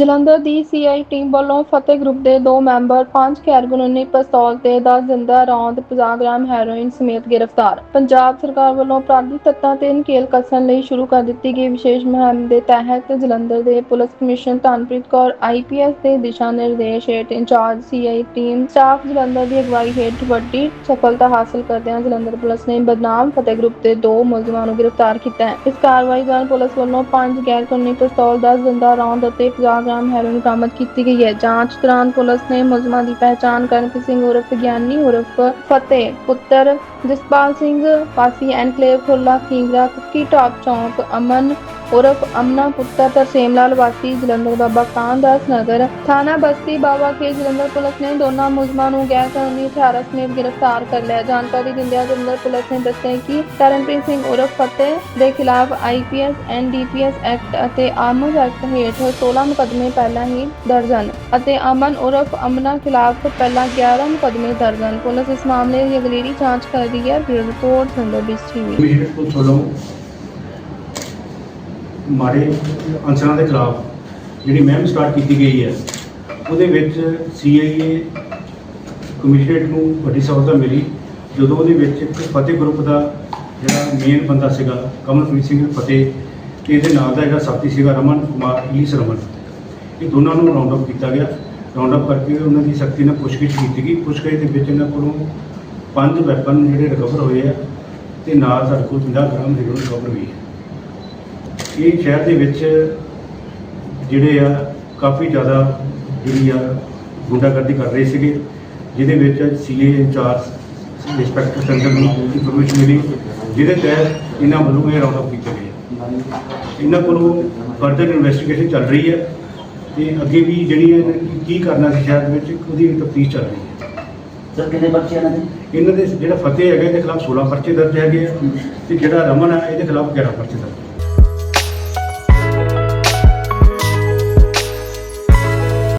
ਜਲੰਧਰ ਦੀ CI team ਵੱਲੋਂ ਫਤਿਹ group ਦੇ ਦੋ ਮੈਂਬਰ, ਪੰਜ ਗੈਰ ਕਾਨੂੰਨੀ ਪਿਸਤੌਲ ਤੇ 10 ਜ਼ਿੰਦਾ ਰੌਂਦ 50 ਗ੍ਰਾਮ ਹੈਰੋਇਨ ਸਮੇਤ ਗ੍ਰਿਫਤਾਰ। ਪੰਜਾਬ ਸਰਕਾਰ ਵੱਲੋਂ ਅਪਰਾਧੀ ਤੱਤਾਂ ਤੇ ਨਕੇਲ ਕੱਸਣ ਲਈ ਸ਼ੁਰੂ ਕਰ ਦਿੱਤੀ ਗਈ ਵਿਸ਼ੇਸ਼ ਮੁਹਿੰਮ ਦੇ ਤਹਿਤ ਜਲੰਧਰ ਦੇ police commission Dhanpreet Kaur IPS ਦੇ ਦਿਸ਼ਾ ਨਿਰਦੇਸ਼ ਹੇਠ incharge CI team, staff Jalandhar ਦੀ ਅਗਵਾਈ ਹੇਠ ਵੱਡੀ ਸਫਲਤਾ ਹਾਸਲ ਕਰਦਿਆਂ ਜਲੰਧਰ ਪੁਲਿਸ ਨੇ ਬਦਨਾਮ ਫਤਿਹ ਗਰੁੱਪ ਦੇ ਦੋ ਮੁਲਜ਼ਮਾਂ ਨੂੰ ਗ੍ਰਿਫਤਾਰ ਕੀਤਾ ਹੈ। ਇਸ ਕਾਰਵਾਈ ਦੌਰਾਨ ਪੁਲਿਸ ਵੱਲੋਂ ਪੰਜ ਗੈਰ ਕਾਨੂੰਨੀ ਪਿਸਤੌਲ 10 ਜ਼ਿੰਦਾ ਰੌਂਦ ਅਤੇ 50 ਗ੍ਰਾਮ ਹੈਰੋਇਨ ਬਰਾਮਦ ਕੀਤੀ ਗਈ ਹੈ। ਜਾਂਚ ਦੌਰਾਨ ਪੁਲਿਸ ਨੇ ਮੁਲਜ਼ਮਾਂ ਦੀ ਪਹਿਚਾਣ ਕਰਨਪ੍ਰੀਤ ਸਿੰਘ ਉਰਫ ਗਿਆਨੀ ਉਰਫ ਫਤਿਹ, ਪੁੱਤਰ ਜਸਪਾਲ ਸਿੰਘ ਪਾਸੀ ਐਨਕਲੇਵ ਖੁੱਲਾ ਕਿੰਗਰਾ ਕੁੱਕੀ, ਟਾਪ ਚੌਂਕ, ਅਮਨ ਉਰਫ ਅਮਨਾ ਪੁੱਤਰ ਤਰਸੇਮ ਲਾਲ ਵਾਸੀ, ਜਲੰਧਰ ਬਾਬਾ ਕਾਨਦਾਸ ਨਗਰ, ਥਾਣਾ ਬਸਤੀ ਬਾਬਾ ਕੇ ਜਲੰਧਰ ਪੁਲਿਸ ਨੇ ਦੋਨਾਂ ਮੁਲਜ਼ਮਾਂ ਨੂੰ ਗੈਰ ਕਾਨੂੰਨੀ ਹਥਿਆਰਾਂ ਸਮੇਤ ਗ੍ਰਿਫਤਾਰ ਕਰ ਲਿਆ। ਜਾਣਕਾਰੀ ਦਿੰਦਿਆਂ ਜਲੰਧਰ ਪੁਲਿਸ ਨੇ ਦੱਸਿਆ ਕਿ ਤਰਨਪ੍ਰੀਤ ਸਿੰਘ ਉਰਫ ਫਤਿਹ ਦੇ ਖਿਲਾਫ ਆਈਪੀਐਸ ਐਨਡੀਪੀਐਸ ਐਕਟ ਅਤੇ ਆਰਮਜ਼ ਐਕਟ ਹੇਠ 16 ਮੁਕੱਦਮੇ ਪਹਿਲਾਂ ਹੀ ਦਰਜ ਹਨ ਅਤੇ ਅਮਨ ਉਰਫ ਅਮਨਾ ਖਿਲਾਫ ਪਹਿਲਾਂ 11 ਮੁਕੱਦਮੇ ਦਰਜ ਹਨ। ਪੁਲਿਸ ਇਸ ਮਾਮਲੇ ਦੀ ਅਗਲੇਰੀ ਜਾਂਚ ਕਰ ਰਹੀ ਹੈ। Bureau report Sandar TV. Commission ਮਾੜੇ ਅਨਸਰਾਂ ਦੇ ਖਿਲਾਫ ਜਿਹੜੀ ਮੁਹਿੰਮ ਸਟਾਰਟ ਕੀਤੀ ਗਈ ਹੈ, ਉਹਦੇ ਵਿੱਚ ਸੀਆਈਏ ਕਮਿਸ਼ਨਰੇਟ ਨੂੰ ਵੱਡੀ ਸਫਲਤਾ ਮਿਲੀ। ਜਦੋਂ ਉਹਦੇ ਵਿੱਚ ਇੱਕ ਫਤਿਹ ਗਰੁੱਪ ਦਾ ਜਿਹੜਾ ਮੇਨ ਬੰਦਾ ਸੀਗਾ, ਕਮਲਪ੍ਰੀਤ ਸਿੰਘ ਫਤਿਹ, ਤੇ ਇਹਦੇ ਨਾਲ ਦਾ ਜਿਹੜਾ ਸਾਥੀ ਸੀਗਾ ਰਮਨ ਕੁਮਾਰ, ਈਸ ਰਮਨ, ਇਹ ਦੋਨਾਂ ਨੂੰ ਰਾਉਂਡ ਅਪ ਕੀਤਾ ਗਿਆ। ਰਾਉਂਡ ਅਪ ਕਰਕੇ ਉਹਨਾਂ ਦੀ ਸਖਤੀ ਨਾਲ ਪੁੱਛਗਿੱਛ ਕੀਤੀ ਗਈ। ਪੁੱਛਗਿੱਛ ਦੇ ਵਿੱਚ ਇਹਨਾਂ ਕੋਲੋਂ ਪੰਜ ਵੈਪਨ ਜਿਹੜੇ ਰਿਕਵਰ ਹੋਏ ਆ, ਤੇ ਨਾਲ ਸਾਡੇ ਕੋਲ 50 ਗ੍ਰਾਮ ਹੀਰੋਇਨ ਰਿਕਵਰ ਹੋਈ ਹੈ। ਇਹ ਸ਼ਹਿਰ ਦੇ ਵਿੱਚ ਜਿਹੜੇ ਆ ਕਾਫੀ ਜ਼ਿਆਦਾ ਜਿਹੜੀ ਆ ਗੁੰਡਾਗਰਦੀ ਕਰ ਰਹੇ ਸੀਗੇ ਜਿਹਦੇ ਵਿੱਚ ਸੀਏ ਇੰਚਾਰਜ ਇੰਸਪੈਕਟਰ ਸੰਜਨ ਨੂੰ ਇਨਫੋਰਮੇਸ਼ਨ ਮਿਲੀ ਜਿਹਦੇ ਤਹਿਤ ਇਹਨਾਂ ਵੱਲੋਂ ਇਹ ਰਾਉਂਡ ਅਪ ਕੀਤਾ ਗਿਆ ਇਹਨਾਂ ਕੋਲੋਂ ਫਰਦਰ ਇਨਵੈਸਟੀਗੇਸ਼ਨ ਚੱਲ ਰਹੀ ਹੈ ਤੇ ਅੱਗੇ ਵੀ ਜਿਹੜੀ ਹੈ ਕੀ ਕਰਨਾ ਸੀ ਸ਼ਹਿਰ ਦੇ ਵਿੱਚ ਉਹਦੀ ਤਫਤੀਸ਼ ਚੱਲ ਰਹੀ ਹੈ। ਸਰ ਕਿੰਨੇ ਬੱਚੇ ਇਹਨਾਂ ਦੇ? ਇਹਨਾਂ ਦੇ ਜਿਹੜਾ ਫਤਿਹ ਹੈਗਾ ਇਹਦੇ ਖਿਲਾਫ 16 ਪਰਚੇ ਦਰਜ ਹੈਗੇ ਆ ਤੇ ਜਿਹੜਾ ਰਮਨ ਹੈ ਇਹਦੇ ਖਿਲਾਫ 11 ਪਰਚੇ ਦਰਜ।